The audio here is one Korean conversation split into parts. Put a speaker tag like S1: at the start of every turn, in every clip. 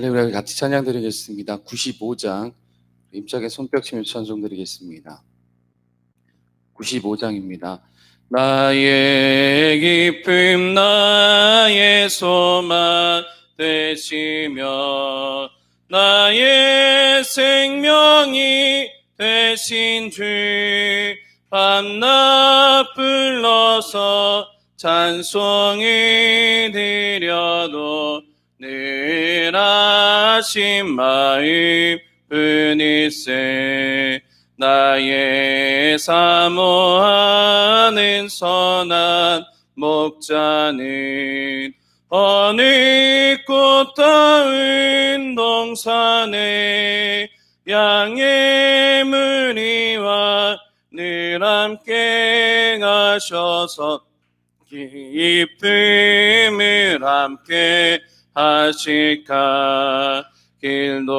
S1: 할렐루야 같이 찬양 드리겠습니다. 95장 임짝의 손뼉치며 찬송 드리겠습니다. 95장입니다. 나의 기쁨 나의 소망 되시며 나의 생명이 되신 주 밤낮 불러서 찬송이 드려도 늘 하신 마음 뿐일세 나의 사모하는 선한 목자는 어느 꽃다운 동산에 양의 무리와 늘 함께 가셔서 기쁨을 함께 하실까? 길도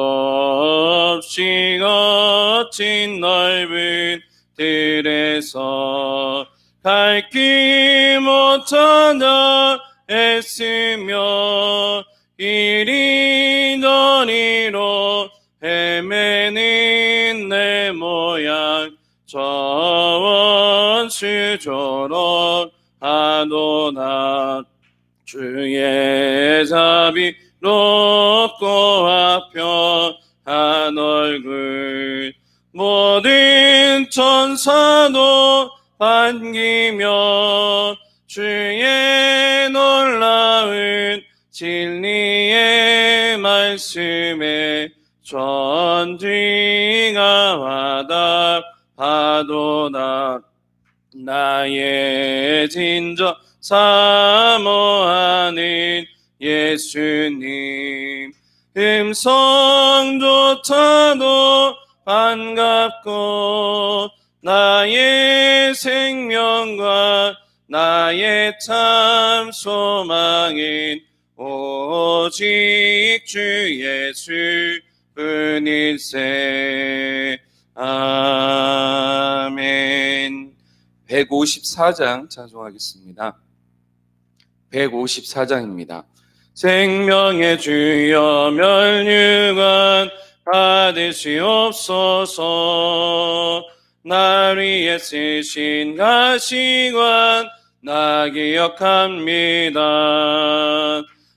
S1: 없이 거친 넓은 들에서 갈길 못하다 애쓰며 이리 저리로 헤매는 내 모양 저원 수조록 하도다 주의 자비 높고 화평한 얼굴 모든 천사도 반기며 주의 놀라운 진리의 말씀에 전지가 화답하도다. 나의 진저 사모하는 예수님. 음성조차도 반갑고 나의 생명과 나의 참 소망인 오직 주 예수 뿐일세. 아멘. 154장 찬송하겠습니다. 154장입니다. 생명의 주여 멸류관 받으시옵소서 날 위해 쓰신 가시관 나 기억합니다.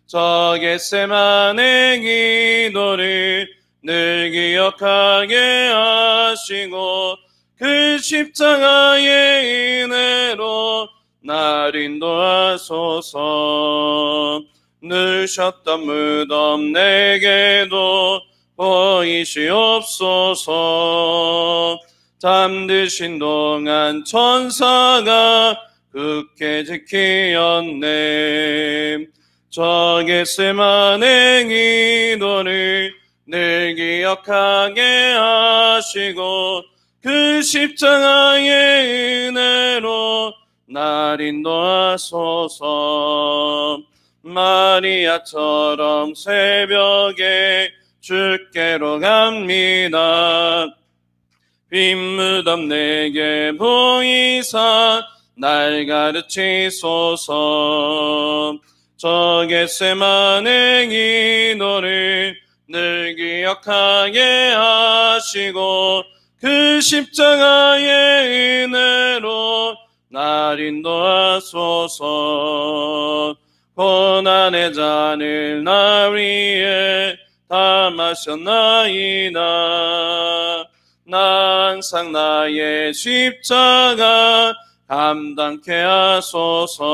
S1: 저 겟세만의 기도를 늘 기억하게 하시고 그 십자가의 은혜로 날 인도하소서. 늘 쉬었던 무덤 내게도 보이시옵소서. 잠드신 동안 천사가 굳게 지키었네. 저 겟세만의 기도를 늘 기억하게 하시고 그 십자가의 은혜로 날 인도하소서 마리아처럼 새벽에 주께로 갑니다. 빈 무덤 내게 보이사 날 가르치소서. 저 겟세만의 기도를 늘 기억하게 하시고 그 십자가의 은혜로 날 인도하소서. 고난의 잔을 나 위에 다 마셨나이다. 나 항상 나의 십자가 감당케 하소서.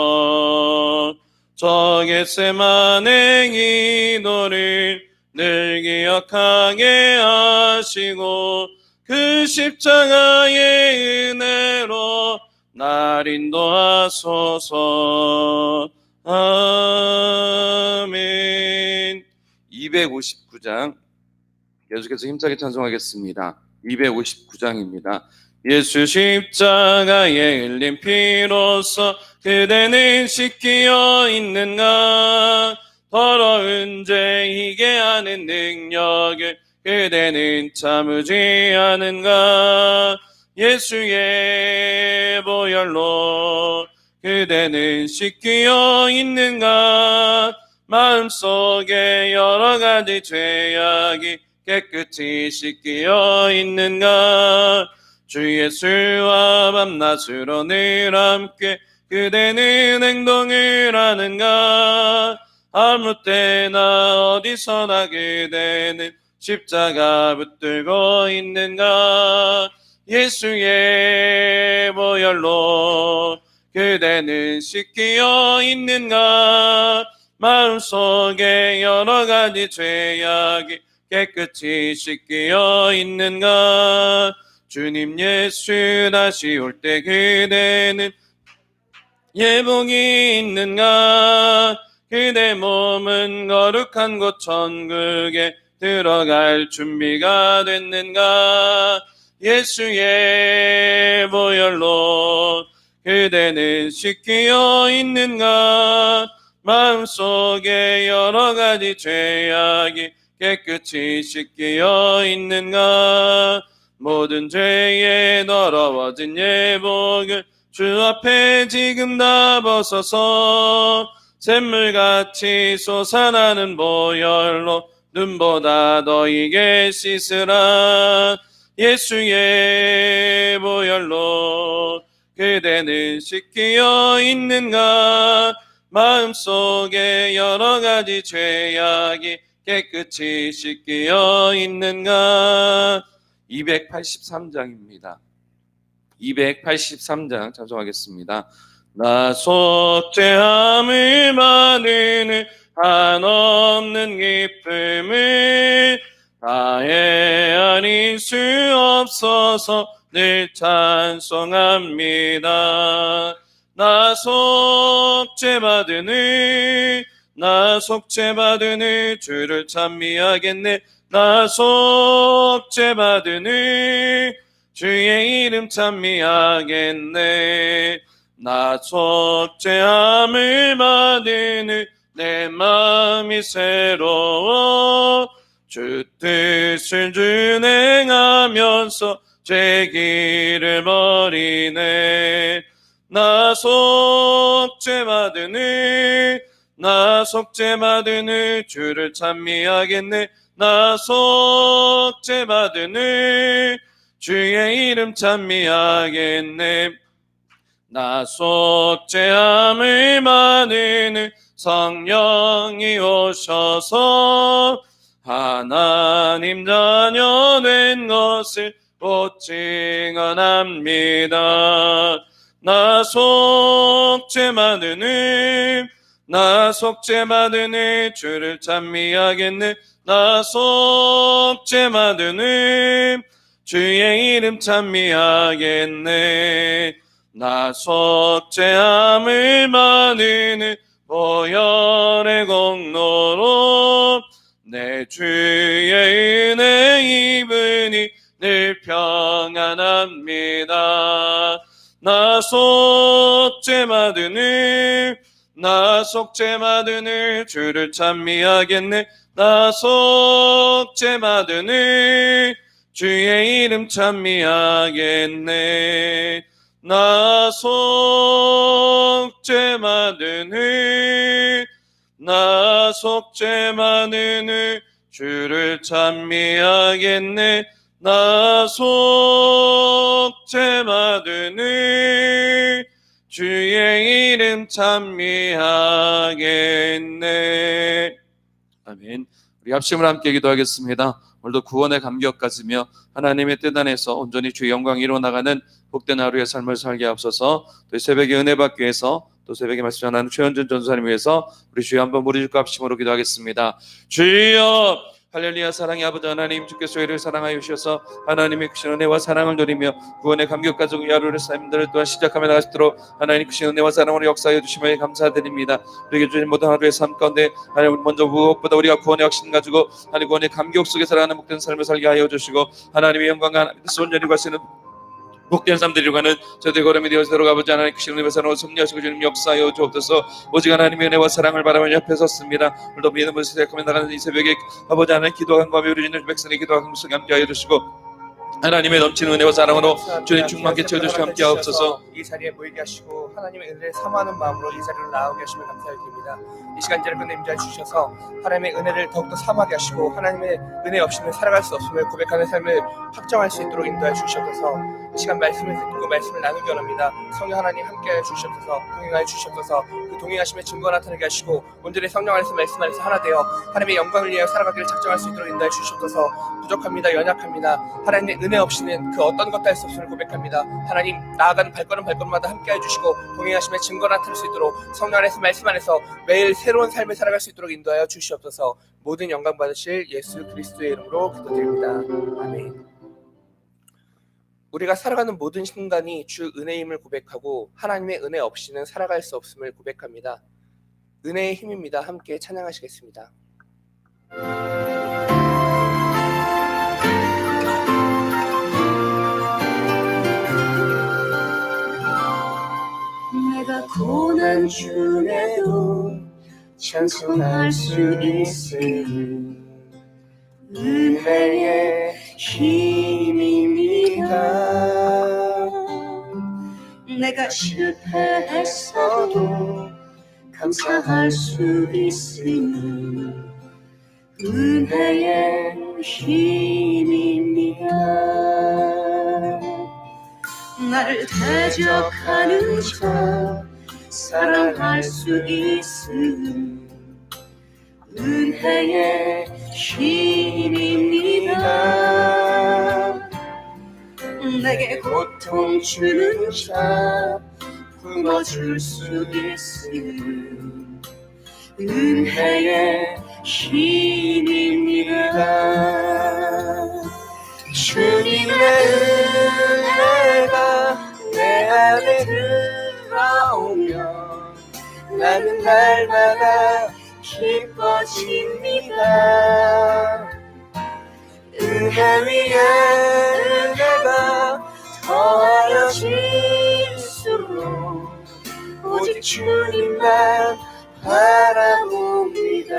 S1: 저 겟세만의 기도를 늘 기억하게 하시고 그 십자가의 은혜로 날 인도하소서. 아멘. 259장 계속해서 힘차게 찬송하겠습니다. 259장입니다. 예수 십자가에 흘린 피로써 그대는 씻기어 있는가? 더러운 죄 희게 하는 능력을 그대는 참으지 않은가 예수의 보혈로 그대는 씻기어 있는가 마음속에 여러 가지 죄악이 깨끗이 씻기어 있는가 주 예수와 밤낮으로 늘 함께 그대는 행동을 하는가 아무 때나 어디서나 그대는 십자가 붙들고 있는가 예수의 보혈로 그대는 씻기어 있는가? 마음속에 여러 가지 죄악이 깨끗이 씻기어 있는가? 주님 예수 다시 올 때 그대는 예복이 있는가? 그대 몸은 거룩한 곳 천국에 들어갈 준비가 됐는가 예수의 보혈로 그대는 씻기어 있는가 마음속에 여러 가지 죄악이 깨끗이 씻기어 있는가 모든 죄에 더러워진 예복을 주 앞에 지금 다 벗어서 샘물같이 솟아나는 보혈로 눈보다 너에게 씻으라 예수의 보혈로 그대는 씻기어 있는가 마음속에 여러 가지 죄악이 깨끗이 씻기어 있는가 283장입니다. 283장 찬송하겠습니다. 나 속죄함을 받으는 한없는 기쁨을 다 헤아릴 수 없어서 늘 찬송합니다. 나 속죄 받으니 나 속죄 받으니 주를 찬미하겠네 나 속죄 받으니 주의 이름 찬미하겠네 나 속죄함을 받으니 내 마음이 새로워 주 뜻을 준행하면서 죄 길을 버리네. 나 속죄 받으니 나 속죄 받으니 주를 찬미하겠네. 나 속죄 받으니 주의 이름 찬미하겠네. 나 속죄함을 받으니 성령이 오셔서 하나님 자녀 된 것을 곧 증언합니다. 나 속죄받으니 나 속죄받으니 주를 찬미하겠네 나 속죄받으니 주의 이름 찬미하겠네 나 속죄함을 받으니 보혈의 공로로 내 주의 은혜 입으니 늘 평안합니다. 나 속죄 받으니 나 속죄 받으니 주를 찬미하겠네. 나 속죄 받으니 주의 이름 찬미하겠네. 나 속죄 받으니 나 속죄받으니 주를 찬미하겠네. 나 속죄받으니 주의 이름 찬미하겠네. 아멘. 우리 합심을 함께 기도하겠습니다. 오늘도 구원의 감격 가지며 하나님의 뜻 안에서 온전히 주의 영광 이루어나가는 복된 하루의 삶을 살게 하옵소서. 또 새벽에 은혜 받기 위해서 또 새벽에 말씀 전하는 최현준 전사님 위해서 우리 주여 한번 무리 짓고 합심으로 기도하겠습니다. 주여 할렐루야 사랑의 아버지 하나님 주께서 저희를 사랑하여 주셔서 하나님의 크신 은혜와 사랑을 누리며 구원의 감격 가지고 이 하루의 삶들을 또한 시작하며 있도록 하나님 크신 은혜와 사랑으로 역사하여 주시며 감사드립니다. 우리에게 주신 모든 하루의 삶 가운데 하나님 먼저 무엇보다 우리가 구원의 확신 가지고 하나님 구원의 감격 속에 살아가는 복된 삶을 살게 하여 주시고 하나님의 영광과 하나님의 온전히 가시는 복된 삶들이 가는 저들 걸음이 되어 서로 아버지 하나님 크신 은혜와 사랑으로 섭리하시고 주님 역사하여 주옵소서. 오직 하나님의 은혜와 사랑을 바라며 옆에 섰습니다. 오늘도 믿음을 시작하며 나가는 이 새벽에 아버지 하나님 기도한 과에 우리는 백성의 기도한 속에 함께 하여 주시고 하나님의 넘치는 은혜와 사랑으로 주님 충만케 채워주시고 함께 하옵소서
S2: 이 자리에 모이게 하시고 하나님의 은혜를 사모하는 마음으로 이 자리로 나오게 하시면 감사드립니다. 이 시간 자를 끝내 임자 주셔서 하나님의 은혜를 더욱더 사모하게 하시고 하나님의 은혜 없이는 살아갈 수 없음을 고백하는 삶을 확정할 수 있도록 인도해 주시옵소서 이 시간 말씀을 듣고 말씀을 나누기 원합니다. 성령 하나님 함께하여 주시옵소서 동행하여 주시옵소서 그 동행하심의 증거 나타나게 하시고 온전히 성령 안에서 말씀 안에서 하나 되어 하나님의 영광을 위하여 살아가기를 작정할 수 있도록 인도해 주시옵소서 부족합니다 연약합니다 하나님의 은혜 없이는 그 어떤 것도 할 수 없음을 고백합니다 하나님 나아가는 발걸음 발걸음마다 함께해 주시고 동행하심의 증거 나타날 수 있도록 성령 안에서 말씀 안에서 매일 새로운 삶을 살아갈 수 있도록 인도하여 주시옵소서 모든 영광 받으실 예수 그리스도의 이름으로 기도드립니다 아멘 우리가 살아가는 모든 순간이 주 은혜임을 고백하고 하나님의 은혜 없이는 살아갈 수 없음을 고백합니다. 은혜의 힘입니다. 함께 찬양하시겠습니다.
S3: 고난 중에도 찬송할 수 있으니 은혜의 힘입니다 내가 실패했어도 감사할 수 있으니. 은혜의 힘입니다 나를 대적하는 자 사랑할 수 있음 은혜의 힘입니다. 내게 고통 주는 자 품어줄 수 있음 은혜의 힘입니다. 주님의 은혜가 내 안에 들어오면 나는 날마다 기뻐집니다. 은혜 위에 은혜가 더하여질수록 오직 주님만 바라봅니다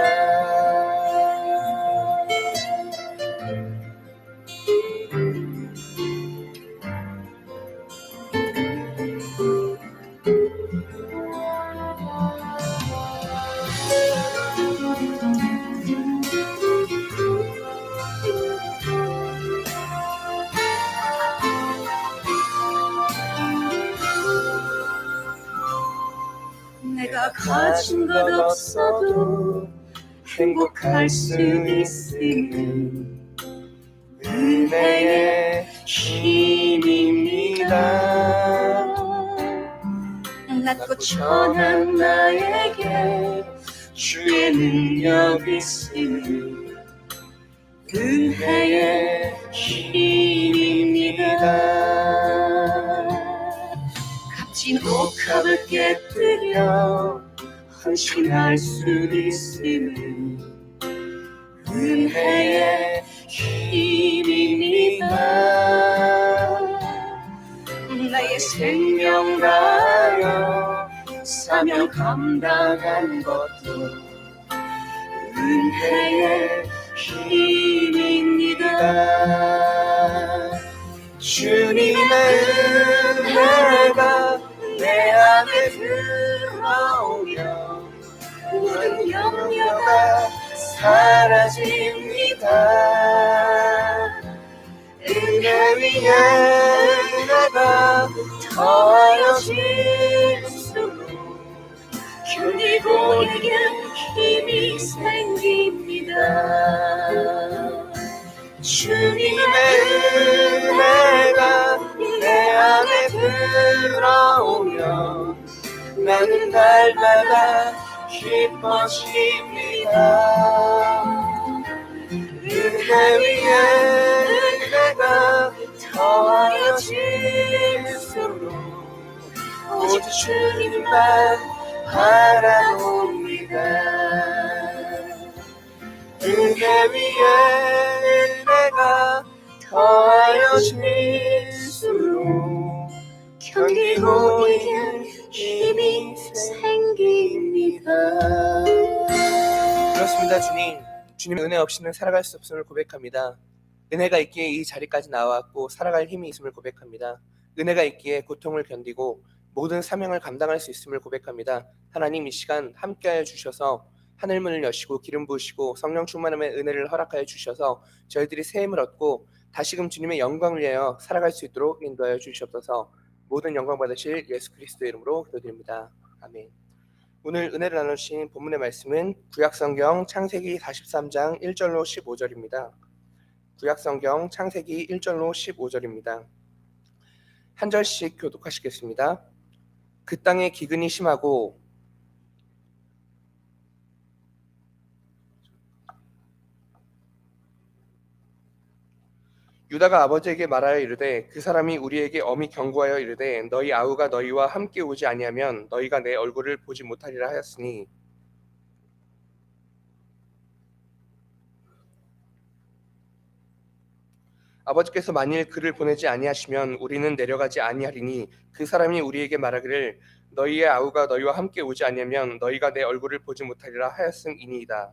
S3: 가 가진 것 없어도 행복할 수 있으니 은혜의 힘입니다. 낮고 천한 나에게 주의 능력 있으니 은혜의 힘입니다. 값진 옥합을 깨뜨려 헌신할 수 있으니 은혜의 힘입니다. 나의 생명 다하여 사명 감당한 것도 은혜의 힘입니다. 주님의 은혜가 내 안에 들어오면 모든 염려가 사라집니다. 은혜 위에 은혜가 더하여질수록 견디고 이길 힘이 생깁니다. 주님의 은혜가 내 안에 들어오면 나는 날마다 기뻐집니다. 은혜 위에 은혜가 더하여질수록 오직 주님만 바라봅니다. 은혜 위에 은혜가 더하여질
S2: 그렇습니다, 주님. 주님의 은혜 없이는 살아갈 수 없음을 고백합니다. 은혜가 있기에 이 자리까지 나왔고 살아갈 힘이 있음을 고백합니다. 은혜가 있기에 고통을 견디고 모든 사명을 감당할 수 있음을 고백합니다. 하나님 이 시간 함께하여 주셔서 하늘 문을 여시고 기름 부으시고 성령 충만함의 은혜를 허락하여 주셔서 저희들이 새 힘을 얻고 다시금 주님의 영광을 위하여 살아갈 수 있도록 인도하여 주시옵소서. 모든 영광 받으실 예수 그리스도의 이름으로 기도드립니다. 아멘. 오늘 은혜를 나누신 본문의 말씀은 구약성경 창세기 43장 1절로 15절입니다. 구약성경 창세기 1절로 15절입니다. 한 절씩 교독하시겠습니다. 그 땅에 기근이 심하고 유다가 아버지에게 말하여 이르되 그 사람이 우리에게 엄히 경고하여 이르되 너희 아우가 너희와 함께 오지 아니하면 너희가 내 얼굴을 보지 못하리라 하였으니 아버지께서 만일 그를 보내지 아니하시면 우리는 내려가지 아니하리니 그 사람이 우리에게 말하기를 너희의 아우가 너희와 함께 오지 아니하면 너희가 내 얼굴을 보지 못하리라 하였음이니이다.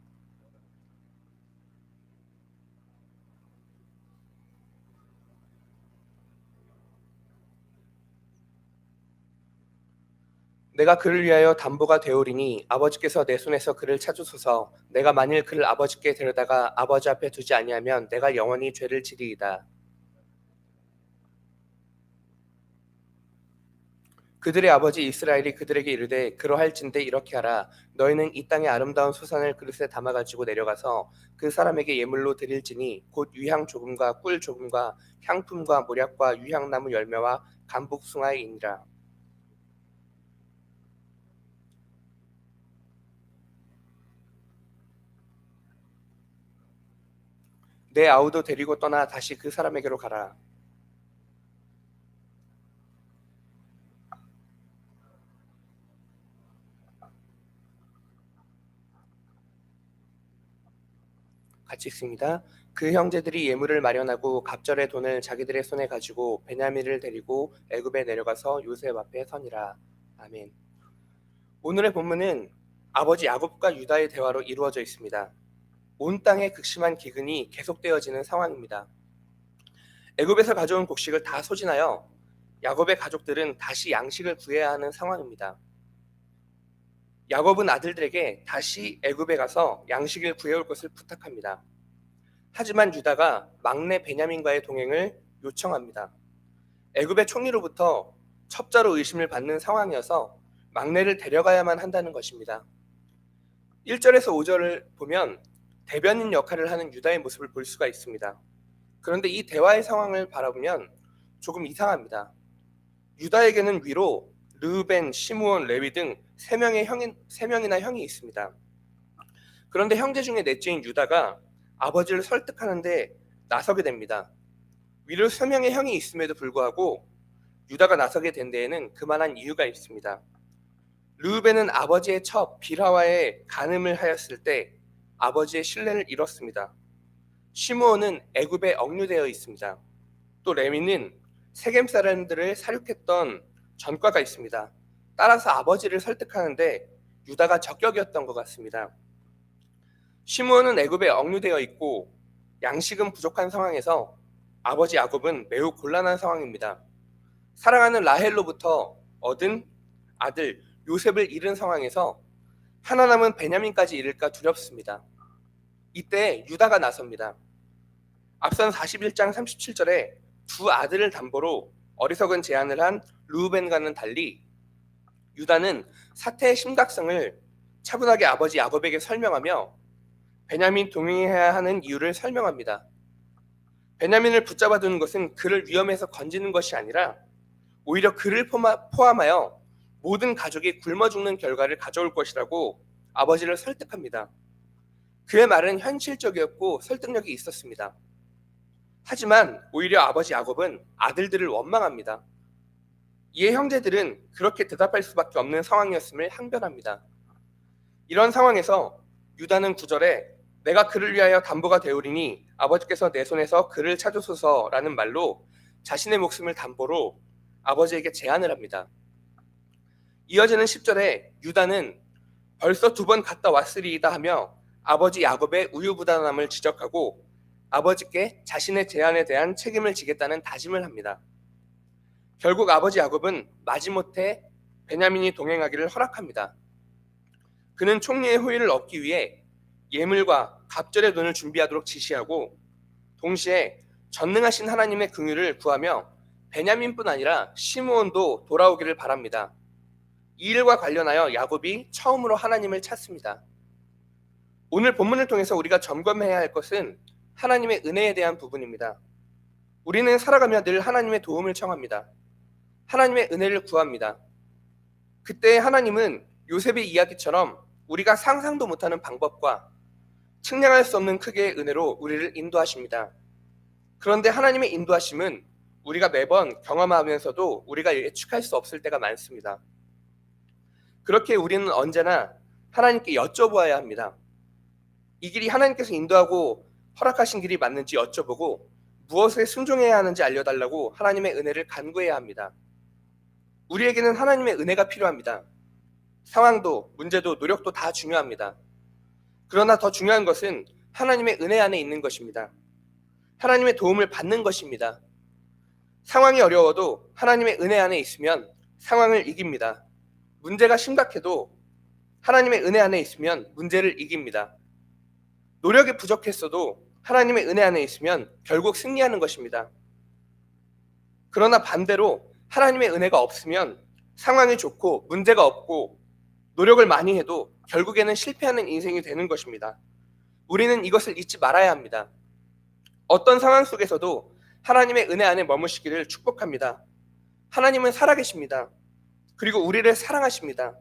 S2: 내가 그를 위하여 담보가 되오리니 아버지께서 내 손에서 그를 찾으소서. 내가 만일 그를 아버지께 데려다가 아버지 앞에 두지 아니하면 내가 영원히 죄를 지리이다. 그들의 아버지 이스라엘이 그들에게 이르되 그러할진대 이렇게 하라. 너희는 이 땅의 아름다운 소산을 그릇에 담아 가지고 내려가서 그 사람에게 예물로 드릴지니 곧 유향 조금과 꿀 조금과 향품과 모략과 유향나무 열매와 감복숭아이니라 내 아우도 데리고 떠나 다시 그 사람에게로 가라. 같이 읽습니다. 그 형제들이 예물을 마련하고 갑절의 돈을 자기들의 손에 가지고 베냐민을 데리고 애굽에 내려가서 요셉 앞에 서니라. 아멘. 오늘의 본문은 아버지 야곱과 유다의 대화로 이루어져 있습니다. 온 땅에 극심한 기근이 계속되어지는 상황입니다. 애굽에서 가져온 곡식을 다 소진하여 야곱의 가족들은 다시 양식을 구해야 하는 상황입니다. 야곱은 아들들에게 다시 애굽에 가서 양식을 구해올 것을 부탁합니다. 하지만 유다가 막내 베냐민과의 동행을 요청합니다. 애굽의 총리로부터 첩자로 의심을 받는 상황이어서 막내를 데려가야만 한다는 것입니다. 1절에서 5절을 보면 대변인 역할을 하는 유다의 모습을 볼 수가 있습니다. 그런데 이 대화의 상황을 바라보면 조금 이상합니다. 유다에게는 위로 르벤, 시므온, 레위 등 세 명의 형인 세 명이나 형이 있습니다. 그런데 형제 중에 넷째인 유다가 아버지를 설득하는데 나서게 됩니다. 위로 세 명의 형이 있음에도 불구하고 유다가 나서게 된 데에는 그만한 이유가 있습니다. 르벤은 아버지의 첩 비라와의 간음을 하였을 때 아버지의 신뢰를 잃었습니다. 시므온은 애굽에 억류되어 있습니다. 또 레미는 세겜 사람들을 사륙했던 전과가 있습니다. 따라서 아버지를 설득하는데 유다가 적격이었던 것 같습니다. 시므온은 애굽에 억류되어 있고 양식은 부족한 상황에서 아버지 야곱은 매우 곤란한 상황입니다. 사랑하는 라헬로부터 얻은 아들 요셉을 잃은 상황에서 하나 남은 베냐민까지 잃을까 두렵습니다. 이때 유다가 나섭니다. 앞선 41장 37절에 두 아들을 담보로 어리석은 제안을 한 루벤과는 달리 유다는 사태의 심각성을 차분하게 아버지 야곱에게 설명하며 베냐민 동행해야 하는 이유를 설명합니다. 베냐민을 붙잡아 두는 것은 그를 위험에서 건지는 것이 아니라 오히려 그를 포함하여 모든 가족이 굶어 죽는 결과를 가져올 것이라고 아버지를 설득합니다. 그의 말은 현실적이었고 설득력이 있었습니다. 하지만 오히려 아버지 야곱은 아들들을 원망합니다. 이에 형제들은 그렇게 대답할 수밖에 없는 상황이었음을 항변합니다. 이런 상황에서 유다는 구절에 내가 그를 위하여 담보가 되오리니 아버지께서 내 손에서 그를 찾으소서라는 말로 자신의 목숨을 담보로 아버지에게 제안을 합니다. 이어지는 10절에 유다는 벌써 두 번 갔다 왔으리이다 하며 아버지 야곱의 우유부단함을 지적하고 아버지께 자신의 제안에 대한 책임을 지겠다는 다짐을 합니다. 결국 아버지 야곱은 마지못해 베냐민이 동행하기를 허락합니다. 그는 총리의 호의를 얻기 위해 예물과 갑절의 돈을 준비하도록 지시하고 동시에 전능하신 하나님의 긍휼을 구하며 베냐민뿐 아니라 시므온도 돌아오기를 바랍니다. 이 일과 관련하여 야곱이 처음으로 하나님을 찾습니다. 오늘 본문을 통해서 우리가 점검해야 할 것은 하나님의 은혜에 대한 부분입니다. 우리는 살아가며 늘 하나님의 도움을 청합니다. 하나님의 은혜를 구합니다. 그때 하나님은 요셉의 이야기처럼 우리가 상상도 못하는 방법과 측량할 수 없는 크기의 은혜로 우리를 인도하십니다. 그런데 하나님의 인도하심은 우리가 매번 경험하면서도 우리가 예측할 수 없을 때가 많습니다. 그렇게 우리는 언제나 하나님께 여쭤보아야 합니다. 이 길이 하나님께서 인도하고 허락하신 길이 맞는지 여쭤보고 무엇에 순종해야 하는지 알려달라고 하나님의 은혜를 간구해야 합니다. 우리에게는 하나님의 은혜가 필요합니다. 상황도, 문제도, 노력도 다 중요합니다. 그러나 더 중요한 것은 하나님의 은혜 안에 있는 것입니다. 하나님의 도움을 받는 것입니다. 상황이 어려워도 하나님의 은혜 안에 있으면 상황을 이깁니다. 문제가 심각해도 하나님의 은혜 안에 있으면 문제를 이깁니다. 노력이 부족했어도 하나님의 은혜 안에 있으면 결국 승리하는 것입니다. 그러나 반대로 하나님의 은혜가 없으면 상황이 좋고 문제가 없고 노력을 많이 해도 결국에는 실패하는 인생이 되는 것입니다. 우리는 이것을 잊지 말아야 합니다. 어떤 상황 속에서도 하나님의 은혜 안에 머무시기를 축복합니다. 하나님은 살아계십니다. 그리고 우리를 사랑하십니다.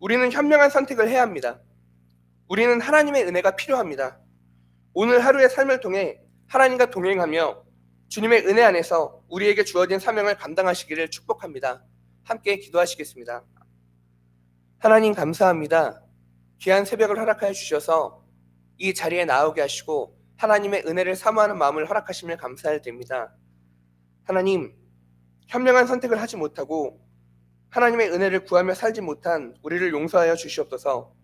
S2: 우리는 현명한 선택을 해야 합니다. 우리는 하나님의 은혜가 필요합니다. 오늘 하루의 삶을 통해 하나님과 동행하며 주님의 은혜 안에서 우리에게 주어진 사명을 감당하시기를 축복합니다. 함께 기도하시겠습니다. 하나님 감사합니다. 귀한 새벽을 허락하여 주셔서 이 자리에 나오게 하시고 하나님의 은혜를 사모하는 마음을 허락하심을 감사드립니다. 하나님, 현명한 선택을 하지 못하고 하나님의 은혜를 구하며 살지 못한 우리를 용서하여 주시옵소서.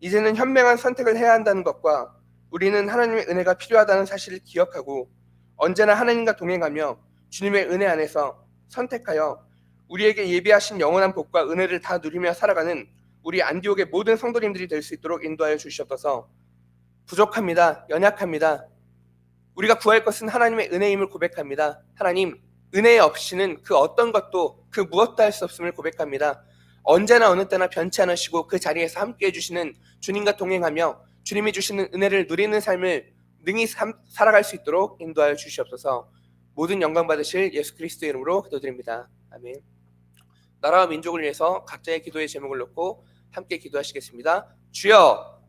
S2: 이제는 현명한 선택을 해야 한다는 것과 우리는 하나님의 은혜가 필요하다는 사실을 기억하고 언제나 하나님과 동행하며 주님의 은혜 안에서 선택하여 우리에게 예비하신 영원한 복과 은혜를 다 누리며 살아가는 우리 안디옥의 모든 성도님들이 될 수 있도록 인도하여 주시옵소서. 부족합니다. 연약합니다. 우리가 구할 것은 하나님의 은혜임을 고백합니다. 하나님, 은혜 없이는 그 어떤 것도 그 무엇도 할 수 없음을 고백합니다. 언제나 어느 때나 변치 않으시고 그 자리에서 함께 해주시는 주님과 동행하며 주님이 주시는 은혜를 누리는 삶을 능히 삼- 살아갈 수 있도록 인도하여 주시옵소서. 모든 영광 받으실 예수 그리스도의 이름으로 기도드립니다. 아멘. 나라와 민족을 위해서 각자의 기도의 제목을 놓고 함께 기도하시겠습니다. 주여